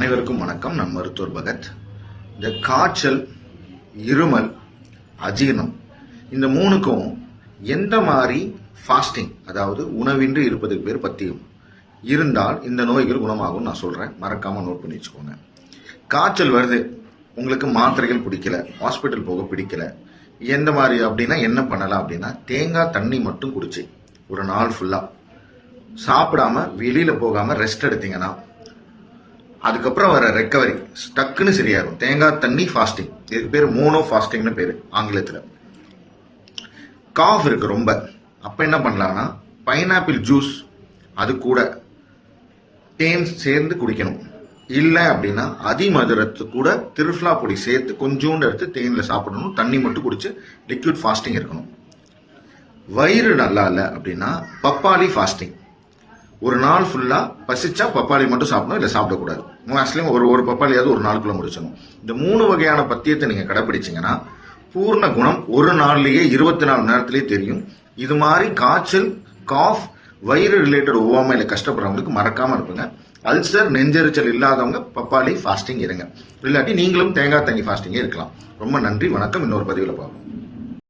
அனைவருக்கும் வணக்கம். நான் மருத்துவர் பகத். இந்த காய்ச்சல் இருமல் அஜீரணம் இந்த மூணுக்கும் எந்த மாதிரி ஃபாஸ்டிங் அதாவது உணவின்றி இருப்பதுக்கு பேர் பத்தியம் இருந்தால் இந்த நோய்கள் குணமாகும் நான் சொல்கிறேன் மறக்காமல் நோட் பண்ணி வச்சுக்கோங்க. காய்ச்சல் வருது. உங்களுக்கு மாத்திரைகள் பிடிக்கல. ஹாஸ்பிட்டல் போக பிடிக்கல. எந்த மாதிரி அப்படின்னா என்ன பண்ணலாம் அப்படின்னா தேங்காய் தண்ணி மட்டும் குடிச்சு ஒரு நாள் ஃபுல்லாக சாப்பிடாம வெளியில் போகாமல் ரெஸ்ட் எடுத்தீங்கன்னா அதுக்கப்புறம் வர ரெக்கவரி டக்குன்னு சரியாகும். தேங்காய் தண்ணி ஃபாஸ்டிங் இதுக்கு பேர் மோனோ ஃபாஸ்டிங்னு பேர் ஆங்கிலத்தில். காஃப் இருக்கு ரொம்ப. அப்போ என்ன பண்ணலாம்னா பைனாப்பிள் ஜூஸ் அது கூட தேன் சேர்ந்து குடிக்கணும். இல்லை அப்படின்னா அதிமதுரத்து கூட திருஃப்லா பொடி சேர்த்து கொஞ்சோண்டு எடுத்து தேனில் சாப்பிடணும். தண்ணி மட்டும் குடிச்சு லிக்விட் ஃபாஸ்டிங் இருக்கணும். வயிறு நல்லா இல்லை அப்படின்னா பப்பாளி ஃபாஸ்டிங் ஒரு நாள் ஃபுல்லாக பசிச்சா பப்பாளி மட்டும் சாப்பிடணும் இல்லை சாப்பிடக்கூடாது. மோஸ்ட்லி ஒரு ஒரு பப்பாளியாவது ஒரு நாளுக்குள்ளே முடிச்சணும் இந்த மூணு வகையான பத்தியத்தை நீங்கள் கடைப்பிடிச்சிங்கன்னா பூர்ண குணம் ஒரு நாள்லேயே இருபத்தி நாலு நேரத்திலேயே தெரியும். இது மாதிரி காய்ச்சல் காஃப் வயிறு ரிலேட்டட் ஒவ்வாமையில் கஷ்டப்படுறவங்களுக்கு மறக்காமல் இருப்பீங்க. அல்சர் நெஞ்செரிச்சல் இல்லாதவங்க பப்பாளி ஃபாஸ்டிங் இருங்க. இல்லாட்டி நீங்களும் தேங்காய் தண்ணி ஃபாஸ்டிங்கே இருக்கலாம். ரொம்ப நன்றி வணக்கம். இன்னொரு பதிவில் பார்ப்போம்.